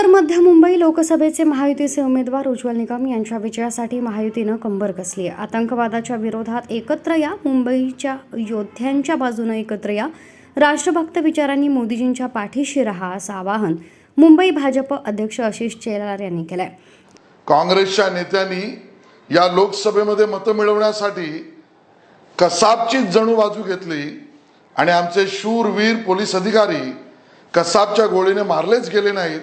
उत्तर मध्य मुंबई लोकसभेचे महायुतीचे उमेदवार उज्ज्वल निकम यांच्या विजयासाठी महायुतीनं कंबर कसली आतंकवादाच्या विरोधात एकत्र या मुंबईच्या योद्ध्यांच्या बाजूनं एकत्र या राष्ट्रभक्त विचारांनी मोदीजींच्या पाठीशी रहा असं आवाहन मुंबई भाजप अध्यक्ष आशिष शेलार यांनी केलंय. काँग्रेसच्या नेत्यांनी या लोकसभेमध्ये मतं मिळवण्यासाठी कसाबची जणू बाजू घेतली आणि आमचे शूरवीर पोलीस अधिकारी कसाबच्या गोळीने मारलेच गेले नाहीत.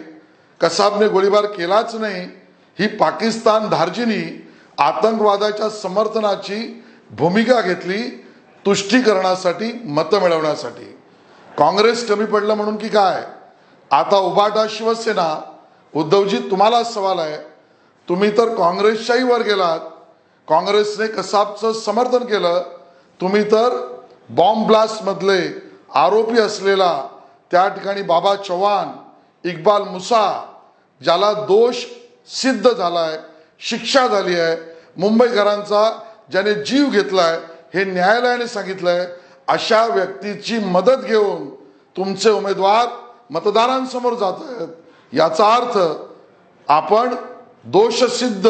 कसाबने गोळीबार केलाच नाही ही पाकिस्तान धार्जिनी आतंकवादाच्या समर्थनाची भूमिका घेतली तुष्टीकरणासाठी मतं मिळवण्यासाठी. काँग्रेस कमी पडलं म्हणून की काय? आता उभाटा शिवसेना उद्धवजी तुम्हाला सवाल आहे. तुम्ही तर काँग्रेसच्याही वर गेलात. काँग्रेसने कसाबचं समर्थन केलं. तुम्ही तर बॉम्ब ब्लास्टमधले आरोपी असलेला त्या ठिकाणी बाबा चव्हाण इक्बाल मुसा ज्याला दोष सिद्ध झालाय शिक्षा झाली आहे मुंबईकरांचा ज्याने जीव घेतलाय हे न्यायालयाने सांगितलंय अशा व्यक्तीची मदत घेऊन तुमचे उमेदवार मतदारांसमोर जात आहेत. याचा अर्थ आपण दोषसिद्ध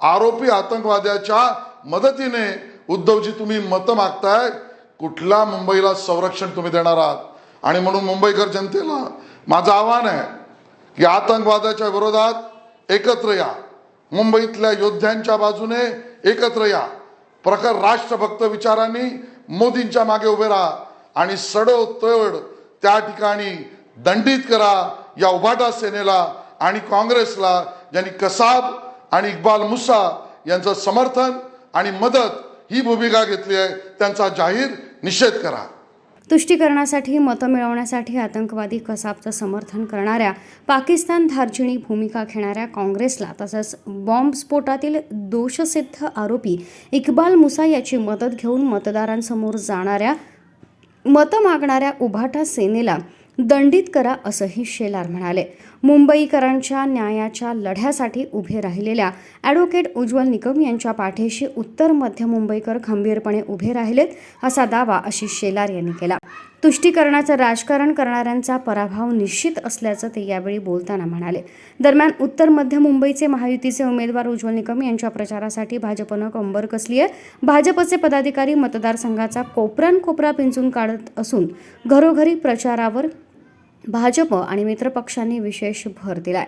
आरोपी आतंकवाद्याच्या मदतीने उद्धवजी तुम्ही मतं मागताय कुठला मुंबईला संरक्षण तुम्ही देणार आहात? आणि म्हणून मुंबईकर जनतेला माझं आव्हान आहे की आतंकवादाच्या विरोधात एकत्र या. मुंबईतल्या योद्ध्यांच्या बाजूने एकत्र या. प्रखर राष्ट्रभक्त विचारांनी मोदींच्या मागे उभे राहा आणि सडोतड त्या ठिकाणी दंडित करा या उभाटा सेनेला आणि काँग्रेसला ज्यांनी कसाब आणि इक्बाल मुसा यांचं समर्थन आणि मदत ही भूमिका घेतली आहे त्यांचा जाहीर निषेध करा. तुष्टीकरणासाठी मतं मिळवण्यासाठी आतंकवादी कसाबचं समर्थन करणाऱ्या पाकिस्तान धार्जिणी भूमिका घेणाऱ्या काँग्रेसला तसंच बॉम्बस्फोटातील दोषसिद्ध आरोपी इक्बाल मुसा याची मदत घेऊन मतदारांसमोर जाणाऱ्या मतं मागणाऱ्या उभाटा सेनेला दंडित करा असंही शेलार म्हणाले. मुंबईकरांच्या न्यायाच्या लढ्यासाठी उभे राहिलेल्या ॲडव्होकेट उज्ज्वल निकम यांच्या पाठीशी उत्तर मध्य मुंबईकर खंबीरपणे उभे राहिलेत असा दावा आशिष शेलार यांनी केला. तुष्टीकरणाचं राजकारण करणाऱ्यांचा पराभव निश्चित असल्याचं ते यावेळी बोलताना म्हणाले. दरम्यान उत्तर मध्य मुंबईचे महायुतीचे उमेदवार उज्ज्वल निकम यांच्या प्रचारासाठी भाजपनं कंबर कसली आहे? भाजपचे पदाधिकारी मतदारसंघाचा कोपरान कोपरा पिंचून काढत असून घरोघरी प्रचारावर भाजप आणि मित्रपक्षांनी विशेष भर दिलाय.